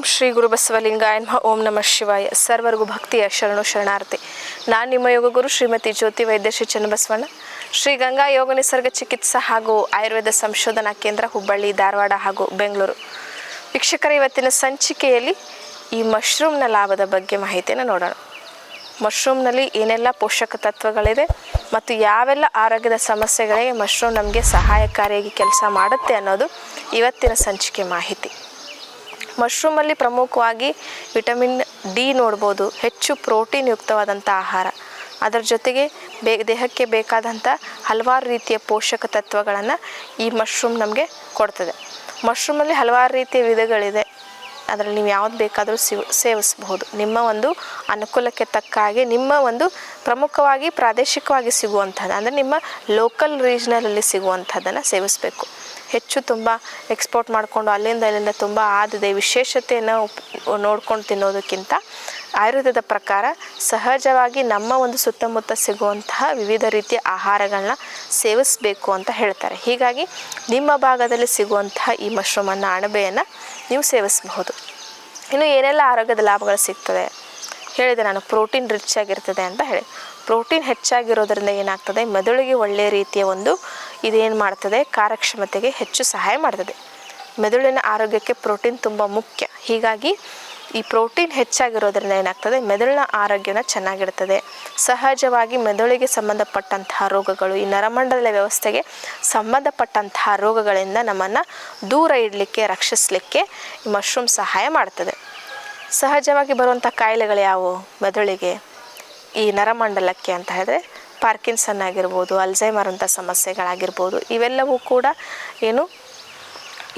ಓಂ ಶ್ರೀ ಗುರು ಓಂ ನಮಃ ಶಿವಾಯ. ಸರ್ವರಿಗೂ ಭಕ್ತಿಯ ಶರಣು ಶರಣಾರ್ಥಿ. ನಾನು ನಿಮ್ಮ ಯೋಗ ಗುರು ಶ್ರೀಮತಿ ಜ್ಯೋತಿ ವೈದ್ಯ ಶ್ರೀ ಚನ್ನಬಸವಣ್ಣ. ಶ್ರೀ ಗಂಗಾ ಯೋಗ ನಿಸರ್ಗ ಚಿಕಿತ್ಸಾ ಹಾಗೂ ಆಯುರ್ವೇದ ಸಂಶೋಧನಾ ಕೇಂದ್ರ ಹುಬ್ಬಳ್ಳಿ, ಧಾರವಾಡ ಹಾಗೂ ಬೆಂಗಳೂರು. ವೀಕ್ಷಕರ, ಇವತ್ತಿನ ಸಂಚಿಕೆಯಲ್ಲಿ ಈ ಮಶ್ರೂಮ್ನ ಲಾಭದ ಬಗ್ಗೆ ಮಾಹಿತಿಯನ್ನು ನೋಡೋಣ. ಮಶ್ರೂಮ್ನಲ್ಲಿ ಏನೆಲ್ಲ ಪೋಷಕ ತತ್ವಗಳಿದೆ ಮತ್ತು ಯಾವೆಲ್ಲ ಆರೋಗ್ಯದ ಸಮಸ್ಯೆಗಳಿಗೆ ಮಶ್ರೂಮ್ ನಮಗೆ ಸಹಾಯಕಾರಿಯಾಗಿ ಕೆಲಸ ಮಾಡುತ್ತೆ ಅನ್ನೋದು ಇವತ್ತಿನ ಸಂಚಿಕೆ ಮಾಹಿತಿ. ಮಶ್ರೂಮಲ್ಲಿ ಪ್ರಮುಖವಾಗಿ ವಿಟಮಿನ್ ಡಿ ನೋಡ್ಬೋದು. ಹೆಚ್ಚು ಪ್ರೋಟೀನ್ ಯುಕ್ತವಾದಂಥ ಆಹಾರ. ಅದರ ಜೊತೆಗೆ ಬೇ, ದೇಹಕ್ಕೆ ಬೇಕಾದಂಥ ಹಲವಾರು ರೀತಿಯ ಪೋಷಕ ತತ್ವಗಳನ್ನು ಈ ಮಶ್ರೂಮ್ ನಮಗೆ ಕೊಡ್ತದೆ. ಮಶ್ರೂಮಲ್ಲಿ ಹಲವಾರು ರೀತಿಯ ವಿಧಗಳಿದೆ. ಅದರಲ್ಲಿ ನೀವು ಯಾವ್ದು ಬೇಕಾದರೂ ಸಿವ್, ಸೇವಿಸಬಹುದು. ನಿಮ್ಮ ಒಂದು ಅನುಕೂಲಕ್ಕೆ ತಕ್ಕ ಹಾಗೆ ನಿಮ್ಮ ಒಂದು ಪ್ರಮುಖವಾಗಿ ಪ್ರಾದೇಶಿಕವಾಗಿ ಸಿಗುವಂಥದ್ದು ಅಂದರೆ ನಿಮ್ಮ ಲೋಕಲ್ ರೀಜ್ನಲಲ್ಲಿ ಸಿಗುವಂಥದ್ದನ್ನು ಸೇವಿಸಬೇಕು. ಹೆಚ್ಚು ತುಂಬ ಎಕ್ಸ್ಪೋರ್ಟ್ ಮಾಡಿಕೊಂಡು ಅಲ್ಲಿಂದ ಅಲ್ಲಿಂದ ತುಂಬ ಆದಿದೆ ವಿಶೇಷತೆಯನ್ನು ನೋಡ್ಕೊಂಡು ತಿನ್ನೋದಕ್ಕಿಂತ ಆಯುರ್ವೇದದ ಪ್ರಕಾರ ಸಹಜವಾಗಿ ನಮ್ಮ ಒಂದು ಸುತ್ತಮುತ್ತ ಸಿಗುವಂತಹ ವಿವಿಧ ರೀತಿಯ ಆಹಾರಗಳನ್ನ ಸೇವಿಸಬೇಕು ಅಂತ ಹೇಳ್ತಾರೆ. ಹೀಗಾಗಿ ನಿಮ್ಮ ಭಾಗದಲ್ಲಿ ಸಿಗುವಂತಹ ಈ ಮಶ್ರೂಮನ್ನು ಅಣಬೆಯನ್ನು ನೀವು ಸೇವಿಸಬಹುದು. ಇನ್ನು ಏನೆಲ್ಲ ಆರೋಗ್ಯದ ಲಾಭಗಳು ಸಿಗ್ತದೆ? ಹೇಳಿದೆ ನಾನು ಪ್ರೋಟೀನ್ ರಿಚ್ ಆಗಿರ್ತದೆ ಅಂತ ಹೇಳಿ. ಪ್ರೋಟೀನ್ ಹೆಚ್ಚಾಗಿರೋದ್ರಿಂದ ಏನಾಗ್ತದೆ? ಮೆದುಳಿಗೆ ಒಳ್ಳೆಯ ರೀತಿಯ ಒಂದು ಇದೇನು ಮಾಡ್ತದೆ? ಕಾರ್ಯಕ್ಷಮತೆಗೆ ಹೆಚ್ಚು ಸಹಾಯ ಮಾಡ್ತದೆ. ಮೆದುಳಿನ ಆರೋಗ್ಯಕ್ಕೆ ಪ್ರೋಟೀನ್ ತುಂಬ ಮುಖ್ಯ. ಹೀಗಾಗಿ ಈ ಪ್ರೋಟೀನ್ ಹೆಚ್ಚಾಗಿರೋದ್ರಿಂದ ಏನಾಗ್ತದೆ? ಮೆದುಳಿನ ಆರೋಗ್ಯನ ಚೆನ್ನಾಗಿರ್ತದೆ. ಸಹಜವಾಗಿ ಮೆದುಳಿಗೆ ಸಂಬಂಧಪಟ್ಟಂತಹ ರೋಗಗಳು, ಈ ನರಮಂಡಲ ವ್ಯವಸ್ಥೆಗೆ ಸಂಬಂಧಪಟ್ಟಂತಹ ರೋಗಗಳಿಂದ ನಮ್ಮನ್ನು ದೂರ ಇಡಲಿಕ್ಕೆ, ರಕ್ಷಿಸಲಿಕ್ಕೆ ಈ ಮಶ್ರೂಮ್ ಸಹಾಯ ಮಾಡ್ತದೆ. ಸಹಜವಾಗಿ ಬರುವಂಥ ಕಾಯಿಲೆಗಳು ಯಾವುವು? ಮೆದುಳಿಗೆ. ಈ ನರಮಂಡಲಕ್ಕೆ ಅಂತ ಹೇಳಿದ್ರೆ ಪಾರ್ಕಿನ್ಸನ್ ಆಗಿರ್ಬೋದು ಅಲ್ಝೈಮರ್ ಅಂತ ಸಮಸ್ಯೆಗಳಾಗಿರ್ಬೋದು, ಇವೆಲ್ಲವೂ ಕೂಡ ಏನು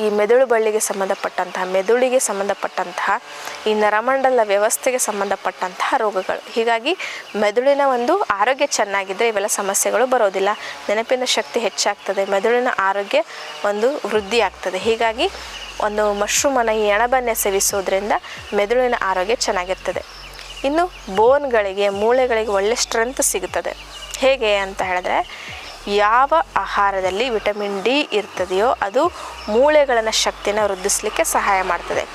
ಈ ಮೆದುಳು ಬಳ್ಳಿಗೆ ಸಂಬಂಧಪಟ್ಟಂತಹ, ಮೆದುಳಿಗೆ ಸಂಬಂಧಪಟ್ಟಂತಹ, ಈ ನರಮಂಡಲ ವ್ಯವಸ್ಥೆಗೆ ಸಂಬಂಧಪಟ್ಟಂತಹ ರೋಗಗಳು. ಹೀಗಾಗಿ ಮೆದುಳಿನ ಒಂದು ಆರೋಗ್ಯ ಚೆನ್ನಾಗಿದ್ದರೆ ಇವೆಲ್ಲ ಸಮಸ್ಯೆಗಳು ಬರೋದಿಲ್ಲ. ನೆನಪಿನ ಶಕ್ತಿ ಹೆಚ್ಚಾಗ್ತದೆ, ಮೆದುಳಿನ ಆರೋಗ್ಯ ಒಂದು ವೃದ್ಧಿ ಆಗ್ತದೆ. ಹೀಗಾಗಿ ಒಂದು ಮಶ್ರೂಮನ್ನು ಈ ಎಣಬನ್ನೇ ಸೇವಿಸೋದ್ರಿಂದ ಮೆದುಳಿನ ಆರೋಗ್ಯ ಚೆನ್ನಾಗಿರ್ತದೆ. ಇನ್ನು ಬೋನ್ಗಳಿಗೆ, ಮೂಳೆಗಳಿಗೆ ಒಳ್ಳೆ ಸ್ಟ್ರೆಂತ್ ಸಿಗುತ್ತದೆ. ಹೇಗೆ ಅಂತ ಹೇಳಿದ್ರೆ, ಯಾವ ಆಹಾರದಲ್ಲಿ ವಿಟಮಿನ್ ಡಿ ಇರ್ತದೆಯೋ ಅದು ಮೂಳೆಗಳನ್ನು ಶಕ್ತಿನ ವೃದ್ಧಿಸಲಿಕ್ಕೆ ಸಹಾಯ ಮಾಡ್ತದೆ.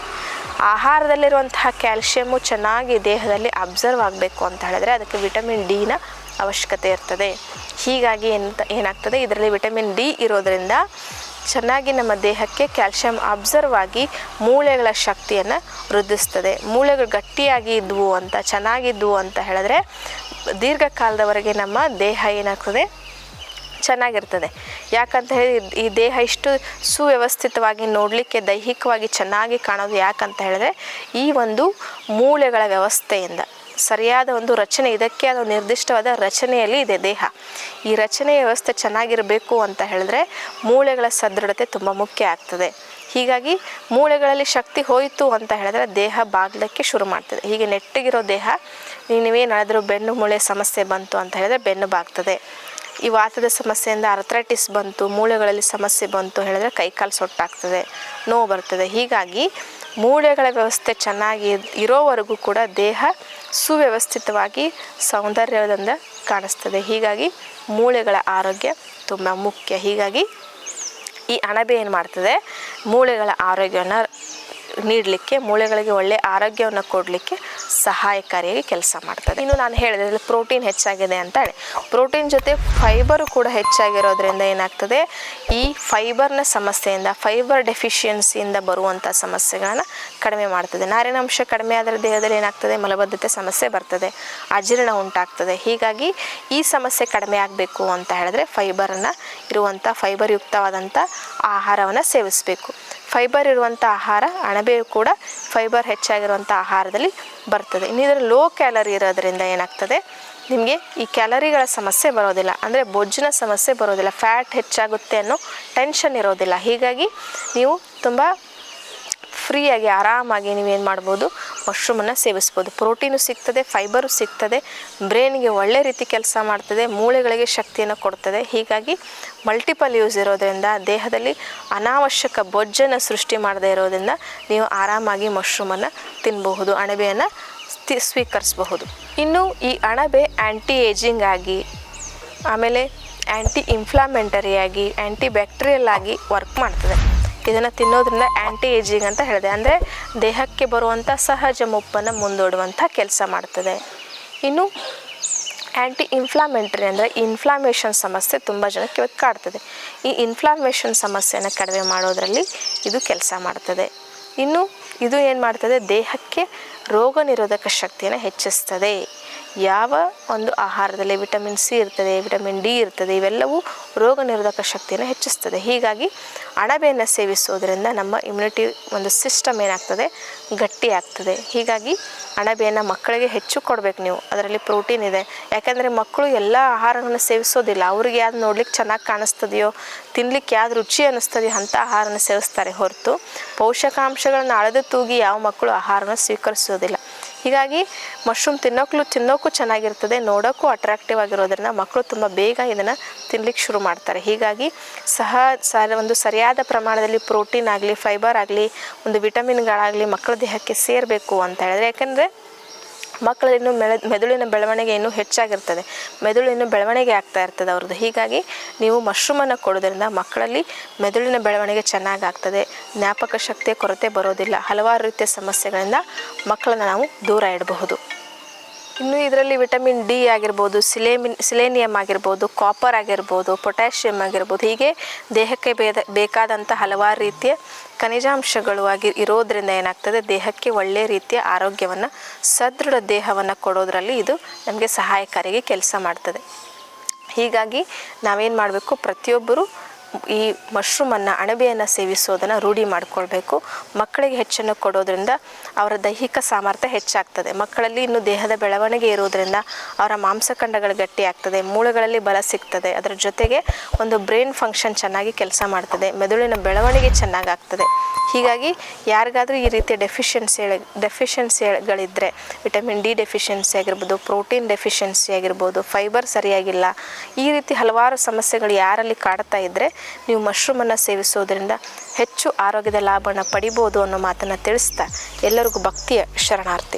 ಆಹಾರದಲ್ಲಿರುವಂತಹ ಕ್ಯಾಲ್ಶಿಯಮ್ಮು ಚೆನ್ನಾಗಿ ದೇಹದಲ್ಲಿ ಅಬ್ಸರ್ವ್ ಆಗಬೇಕು ಅಂತ ಹೇಳಿದ್ರೆ ಅದಕ್ಕೆ ವಿಟಮಿನ್ ಡಿನ ಅವಶ್ಯಕತೆ ಇರ್ತದೆ. ಹೀಗಾಗಿ ಎಂತ ಏನಾಗ್ತದೆ? ಇದರಲ್ಲಿ ವಿಟಮಿನ್ ಡಿ ಇರೋದರಿಂದ ಚೆನ್ನಾಗಿ ನಮ್ಮ ದೇಹಕ್ಕೆ ಕ್ಯಾಲ್ಶಿಯಂ ಅಬ್ಸರ್ವ್ ಆಗಿ ಮೂಳೆಗಳ ಶಕ್ತಿಯನ್ನು ವೃದ್ಧಿಸ್ತದೆ. ಮೂಳೆಗಳು ಗಟ್ಟಿಯಾಗಿ ಇದ್ವು ಅಂತ, ಚೆನ್ನಾಗಿದ್ವು ಅಂತ ಹೇಳಿದ್ರೆ ದೀರ್ಘಕಾಲದವರೆಗೆ ನಮ್ಮ ದೇಹ ಏನಾಗ್ತದೆ? ಚೆನ್ನಾಗಿರ್ತದೆ. ಯಾಕಂತ ಹೇಳಿ ಈ ದೇಹ ಇಷ್ಟು ಸುವ್ಯವಸ್ಥಿತವಾಗಿ ನೋಡಲಿಕ್ಕೆ ದೈಹಿಕವಾಗಿ ಚೆನ್ನಾಗಿ ಕಾಣೋದು ಯಾಕಂತ ಹೇಳಿದ್ರೆ ಈ ಒಂದು ಮೂಳೆಗಳ ವ್ಯವಸ್ಥೆಯಿಂದ. ಸರಿಯಾದ ಒಂದು ರಚನೆ, ಇದಕ್ಕೆ ಅದು ನಿರ್ದಿಷ್ಟವಾದ ರಚನೆಯಲ್ಲಿ ಇದೆ ದೇಹ. ಈ ರಚನೆ ವ್ಯವಸ್ಥೆ ಚೆನ್ನಾಗಿರಬೇಕು ಅಂತ ಹೇಳಿದ್ರೆ ಮೂಳೆಗಳ ಸದೃಢತೆ ತುಂಬ ಮುಖ್ಯ ಆಗ್ತದೆ. ಹೀಗಾಗಿ ಮೂಳೆಗಳಲ್ಲಿ ಶಕ್ತಿ ಹೋಯಿತು ಅಂತ ಹೇಳಿದ್ರೆ ದೇಹ ಬಾಗ್ಲಕ್ಕೆ ಶುರು ಮಾಡ್ತದೆ. ಹೀಗೆ ನೆಟ್ಟಗಿರೋ ದೇಹ ನೀವೇನಾದರೂ ಬೆನ್ನು ಮೂಳೆ ಸಮಸ್ಯೆ ಬಂತು ಅಂತ ಹೇಳಿದ್ರೆ ಬೆನ್ನು ಬಾಗ್ತದೆ. ಈ ವಾತದ ಸಮಸ್ಯೆಯಿಂದ ಅರ್ಥ್ರೈಟಿಸ್ ಬಂತು, ಮೂಳೆಗಳಲ್ಲಿ ಸಮಸ್ಯೆ ಬಂತು ಹೇಳಿದ್ರೆ ಕೈಕಾಲು ಸೊಟ್ಟಾಗ್ತದೆ, ನೋವು ಬರ್ತದೆ. ಹೀಗಾಗಿ ಮೂಳೆಗಳ ವ್ಯವಸ್ಥೆ ಚೆನ್ನಾಗಿ ಇರೋವರೆಗೂ ಕೂಡ ದೇಹ ಸುವ್ಯವಸ್ಥಿತವಾಗಿ ಸೌಂದರ್ಯದಿಂದ ಕಾಣಿಸ್ತದೆ. ಹೀಗಾಗಿ ಮೂಳೆಗಳ ಆರೋಗ್ಯ ತುಂಬ ಮುಖ್ಯ. ಹೀಗಾಗಿ ಈ ಅಣಬೆ ಏನು ಮಾಡ್ತದೆ? ಮೂಳೆಗಳ ಆರೋಗ್ಯವನ್ನು ನೀಡಲಿಕ್ಕೆ, ಮೂಳೆಗಳಿಗೆ ಒಳ್ಳೆಯ ಆರೋಗ್ಯವನ್ನು ಕೊಡಲಿಕ್ಕೆ ಸಹಾಯಕಾರಿಯಾಗಿ ಕೆಲಸ ಮಾಡ್ತದೆ. ಇನ್ನು ನಾನು ಹೇಳಿದೆ ಪ್ರೋಟೀನ್ ಹೆಚ್ಚಾಗಿದೆ ಅಂತ ಹೇಳಿ. ಪ್ರೋಟೀನ್ ಜೊತೆ ಫೈಬರು ಕೂಡ ಹೆಚ್ಚಾಗಿರೋದ್ರಿಂದ ಏನಾಗ್ತದೆ, ಈ ಫೈಬರ್ನ ಸಮಸ್ಯೆಯಿಂದ ಫೈಬರ್ ಡೆಫಿಷಿಯನ್ಸಿಯಿಂದ ಬರುವಂಥ ಸಮಸ್ಯೆಗಳನ್ನು ಕಡಿಮೆ ಮಾಡ್ತದೆ. ನಾರಿನಾಂಶ ಕಡಿಮೆ ಆದರೆ ದೇಹದಲ್ಲಿ ಏನಾಗ್ತದೆ, ಮಲಬದ್ಧತೆ ಸಮಸ್ಯೆ ಬರ್ತದೆ, ಅಜೀರ್ಣ ಉಂಟಾಗ್ತದೆ. ಹೀಗಾಗಿ ಈ ಸಮಸ್ಯೆ ಕಡಿಮೆ ಆಗಬೇಕು ಅಂತ ಹೇಳಿದ್ರೆ ಫೈಬರನ್ನು ಇರುವಂಥ ಫೈಬರ್ ಯುಕ್ತವಾದಂಥ ಆಹಾರವನ್ನು ಸೇವಿಸಬೇಕು. ಫೈಬರ್ ಇರುವಂಥ ಆಹಾರ ಅಣಬೆಯು ಕೂಡ ಫೈಬರ್ ಹೆಚ್ಚಾಗಿರುವಂಥ ಆಹಾರದಲ್ಲಿ ಬರ್ತದೆ. ಇನ್ನು ಇದರ ಲೋ ಕ್ಯಾಲರಿ ಇರೋದ್ರಿಂದ ಏನಾಗ್ತದೆ? ನಿಮಗೆ ಈ ಕ್ಯಾಲರಿಗಳ ಸಮಸ್ಯೆ ಬರೋದಿಲ್ಲ. ಅಂದರೆ ಬೊಜ್ಜಿನ ಸಮಸ್ಯೆ ಬರೋದಿಲ್ಲ. ಫ್ಯಾಟ್ ಹೆಚ್ಚಾಗುತ್ತೆ ಅನ್ನೋ ಟೆನ್ಷನ್ ಇರೋದಿಲ್ಲ. ಹೀಗಾಗಿ ನೀವು ತುಂಬ ಫ್ರೀಯಾಗಿ ಆರಾಮಾಗಿ ನೀವೇನು ಮಾಡ್ಬೋದು? ಮಶ್ರೂಮನ್ನು ಸೇವಿಸ್ಬೋದು. ಪ್ರೋಟೀನು ಸಿಗ್ತದೆ ಫೈಬರು ಸಿಗ್ತದೆ ಬ್ರೈನ್ಗೆ ಒಳ್ಳೆ ರೀತಿ ಕೆಲಸ ಮಾಡ್ತದೆ, ಮೂಳೆಗಳಿಗೆ ಶಕ್ತಿಯನ್ನು ಕೊಡ್ತದೆ. ಹೀಗಾಗಿ ಮಲ್ಟಿಪಲ್ ಯೂಸ್ ಇರೋದರಿಂದ, ದೇಹದಲ್ಲಿ ಅನಾವಶ್ಯಕ ಬೊಜ್ಜನ್ನು ಸೃಷ್ಟಿ ಮಾಡದೇ ಇರೋದರಿಂದ ನೀವು ಆರಾಮಾಗಿ ಮಶ್ರೂಮನ್ನು ತಿನ್ನಬಹುದು ಅಣಬೆಯನ್ನು ಸ್ವೀಕರಿಸಬಹುದು. ಇನ್ನು ಈ ಅಣಬೆ ಆ್ಯಂಟಿ ಏಜಿಂಗ್ ಆಗಿ, ಆಮೇಲೆ ಆ್ಯಂಟಿ ಇನ್ಫ್ಲಾಮೆಂಟರಿಯಾಗಿ ಆ್ಯಂಟಿ ಬ್ಯಾಕ್ಟೀರಿಯಲ್ ಆಗಿ ವರ್ಕ್ ಮಾಡ್ತದೆ. ಇದನ್ನು ತಿನ್ನೋದ್ರಿಂದ ಆ್ಯಂಟಿ ಏಜಿಂಗ್ ಅಂತ ಹೇಳಿದೆ. ಅಂದರೆ ದೇಹಕ್ಕೆ ಬರುವಂಥ ಸಹಜ ಮುಪ್ಪನ್ನು ಮುಂದೂಡುವಂಥ ಕೆಲಸ ಮಾಡ್ತದೆ. ಇನ್ನು ಆ್ಯಂಟಿ ಇನ್ಫ್ಲಾಮೆಂಟ್ರಿ ಅಂದರೆ ಇನ್ಫ್ಲಾಮೇಷನ್ ಸಮಸ್ಯೆ ತುಂಬ ಜನಕ್ಕೆ ಇವತ್ತು ಕಾಡ್ತದೆ. ಈ ಇನ್ಫ್ಲಾಮೇಷನ್ ಸಮಸ್ಯೆಯನ್ನು ಕಡಿಮೆ ಮಾಡೋದರಲ್ಲಿ ಇದು ಕೆಲಸ ಮಾಡ್ತದೆ. ಇನ್ನು ಇದು ಏನು ಮಾಡ್ತದೆ? ದೇಹಕ್ಕೆ ರೋಗ ನಿರೋಧಕ ಶಕ್ತಿಯನ್ನು ಹೆಚ್ಚಿಸ್ತದೆ. ಯಾವ ಒಂದು ಆಹಾರದಲ್ಲಿ ವಿಟಮಿನ್ ಸಿ ಇರ್ತದೆ, ವಿಟಮಿನ್ ಡಿ ಇರ್ತದೆ, ಇವೆಲ್ಲವೂ ರೋಗ ನಿರೋಧಕ ಶಕ್ತಿಯನ್ನು ಹೆಚ್ಚಿಸ್ತದೆ. ಹೀಗಾಗಿ ಅಣಬೆಯನ್ನು ಸೇವಿಸೋದರಿಂದ ನಮ್ಮ ಇಮ್ಯುನಿಟಿ ಒಂದು ಸಿಸ್ಟಮ್ ಏನಾಗ್ತದೆ? ಗಟ್ಟಿ ಆಗ್ತದೆ ಹೀಗಾಗಿ ಅಣಬೆಯನ್ನು ಮಕ್ಕಳಿಗೆ ಹೆಚ್ಚು ಕೊಡಬೇಕು ನೀವು. ಅದರಲ್ಲಿ ಪ್ರೋಟೀನ್ ಇದೆ. ಯಾಕೆಂದರೆ ಮಕ್ಕಳು ಎಲ್ಲ ಆಹಾರವನ್ನು ಸೇವಿಸೋದಿಲ್ಲ. ಅವ್ರಿಗೆ ಯಾವ್ದು ನೋಡ್ಲಿಕ್ಕೆ ಚೆನ್ನಾಗಿ ಕಾಣಿಸ್ತದೆಯೋ, ತಿನ್ಲಿಕ್ಕೆ ಯಾವ್ದು ರುಚಿ ಅನ್ನಿಸ್ತದೆಯೋ ಅಂಥ ಆಹಾರನ ಸೇವಿಸ್ತಾರೆ ಹೊರತು. ಪೋಷಕಾಂಶಗಳನ್ನು ಅಳೆದು ತೂಗಿ ಯಾವ ಮಕ್ಕಳು ಆಹಾರನ ಸ್ವೀಕರಿಸೋದಿಲ್ಲ. ಹೀಗಾಗಿ ಮಶ್ರೂಮ್ ತಿನ್ನೋಕ್ಲು ತಿನ್ನೋಕ್ಕೂ ಚೆನ್ನಾಗಿರ್ತದೆ ನೋಡೋಕ್ಕೂ ಅಟ್ರಾಕ್ಟಿವ್ ಆಗಿರೋದ್ರಿಂದ ಮಕ್ಕಳು ತುಂಬ ಬೇಗ ಇದನ್ನು ತಿನ್ಲಿಕ್ಕೆ ಶುರು ಮಾಡ್ತಾರೆ. ಹೀಗಾಗಿ ಸಹ ಒಂದು ಸರಿಯಾದ ಪ್ರಮಾಣದಲ್ಲಿ ಪ್ರೋಟೀನ್ ಆಗಲಿ ಫೈಬರ್ ಆಗಲಿ, ಒಂದು ವಿಟಮಿನ್ಗಳಾಗಲಿ ಮಕ್ಕಳ ದೇಹಕ್ಕೆ ಸೇರಬೇಕು ಅಂತ ಹೇಳಿದ್ರೆ, ಯಾಕಂದರೆ ಮಕ್ಕಳು ಇನ್ನು ಮೆಳ, ಮೆದುಳಿನ ಬೆಳವಣಿಗೆ ಇನ್ನೂ ಹೆಚ್ಚಾಗಿರ್ತದೆ. ಮೆದುಳಿನ ಬೆಳವಣಿಗೆ ಆಗ್ತಾ ಇರ್ತದೆ ಅವ್ರದ್ದು. ಹೀಗಾಗಿ ನೀವು ಮಶ್ರೂಮನ್ನು ಕೊಡೋದ್ರಿಂದ ಮಕ್ಕಳಲ್ಲಿ ಮೆದುಳಿನ ಬೆಳವಣಿಗೆ ಚೆನ್ನಾಗಾಗ್ತದೆ ಜ್ಞಾಪಕ ಶಕ್ತಿಯ ಕೊರತೆ ಬರೋದಿಲ್ಲ. ಹಲವಾರು ರೀತಿಯ ಸಮಸ್ಯೆಗಳಿಂದ ಮಕ್ಕಳನ್ನು ನಾವು ದೂರ ಇಡಬಹುದು. ಇನ್ನು ಇದರಲ್ಲಿ ವಿಟಮಿನ್ ಡಿ ಆಗಿರ್ಬೋದು, ಸಿಲೇಮಿನ್ ಸಿಲೇನಿಯಮ್ ಆಗಿರ್ಬೋದು ಕಾಪರ್ ಆಗಿರ್ಬೋದು ಪೊಟ್ಯಾಷಿಯಮ್ ಆಗಿರ್ಬೋದು, ಹೀಗೆ ದೇಹಕ್ಕೆ ಬೇದ, ಬೇಕಾದಂಥ ಹಲವಾರು ರೀತಿಯ ಖನಿಜಾಂಶಗಳು ಆಗಿ ಇರೋದ್ರಿಂದ ಏನಾಗ್ತದೆ? ದೇಹಕ್ಕೆ ಒಳ್ಳೆಯ ರೀತಿಯ ಆರೋಗ್ಯವನ್ನು, ಸದೃಢ ದೇಹವನ್ನು ಕೊಡೋದ್ರಲ್ಲಿ ಇದು ನಮಗೆ ಸಹಾಯಕಾರಿಗೆ ಕೆಲಸ ಮಾಡ್ತದೆ. ಹೀಗಾಗಿ ನಾವೇನು ಮಾಡಬೇಕು? ಪ್ರತಿಯೊಬ್ಬರು ಈ ಮಶ್ರೂಮನ್ನು ಅಣಬೆಯನ್ನು ಸೇವಿಸೋದನ್ನು ರೂಢಿ ಮಾಡಿಕೊಳ್ಬೇಕು. ಮಕ್ಕಳಿಗೆ ಹೆಚ್ಚನ್ನು ಕೊಡೋದ್ರಿಂದ ಅವರ ದೈಹಿಕ ಸಾಮರ್ಥ್ಯ ಹೆಚ್ಚಾಗ್ತದೆ. ಮಕ್ಕಳಲ್ಲಿ ಇನ್ನು ದೇಹದ ಬೆಳವಣಿಗೆ ಇರೋದ್ರಿಂದ ಅವರ ಮಾಂಸಖಂಡಗಳು ಗಟ್ಟಿ ಆಗ್ತದೆ. ಮೂಳೆಗಳಲ್ಲಿ ಬಲ ಸಿಗ್ತದೆ. ಅದರ ಜೊತೆಗೆ ಒಂದು ಬ್ರೈನ್ ಫಂಕ್ಷನ್ ಚೆನ್ನಾಗಿ ಕೆಲಸ ಮಾಡ್ತದೆ. ಮೆದುಳಿನ ಬೆಳವಣಿಗೆ ಚೆನ್ನಾಗಿ ಆಗ್ತದೆ ಹೀಗಾಗಿ ಯಾರಿಗಾದರೂ ಈ ರೀತಿಯ ಡೆಫಿಷಿಯನ್ಸಿ ಡೆಫಿಷಿಯನ್ಸಿಗಳಿದ್ದರೆ ವಿಟಮಿನ್ ಡಿ ಡೆಫಿಷಿಯನ್ಸಿ ಆಗಿರ್ಬೋದು ಪ್ರೋಟೀನ್ ಡೆಫಿಷಿಯನ್ಸಿ ಆಗಿರ್ಬೋದು ಫೈಬರ್ ಸರಿಯಾಗಿಲ್ಲ, ಈ ರೀತಿ ಹಲವಾರು ಸಮಸ್ಯೆಗಳು ಯಾರಲ್ಲಿ ಕಾಡ್ತಾ ಇದ್ದರೆ ನೀವು ಮಶ್ರೂಮನ್ನು ಸೇವಿಸೋದ್ರಿಂದ ಹೆಚ್ಚು ಆರೋಗ್ಯದ ಲಾಭವನ್ನು ಪಡಿಬೋದು ಅನ್ನೋ ಮಾತನ್ನು ತಿಳಿಸ್ತಾ ಎಲ್ಲರಿಗೂ ಭಕ್ತಿಯ ಶರಣಾರ್ಥಿ.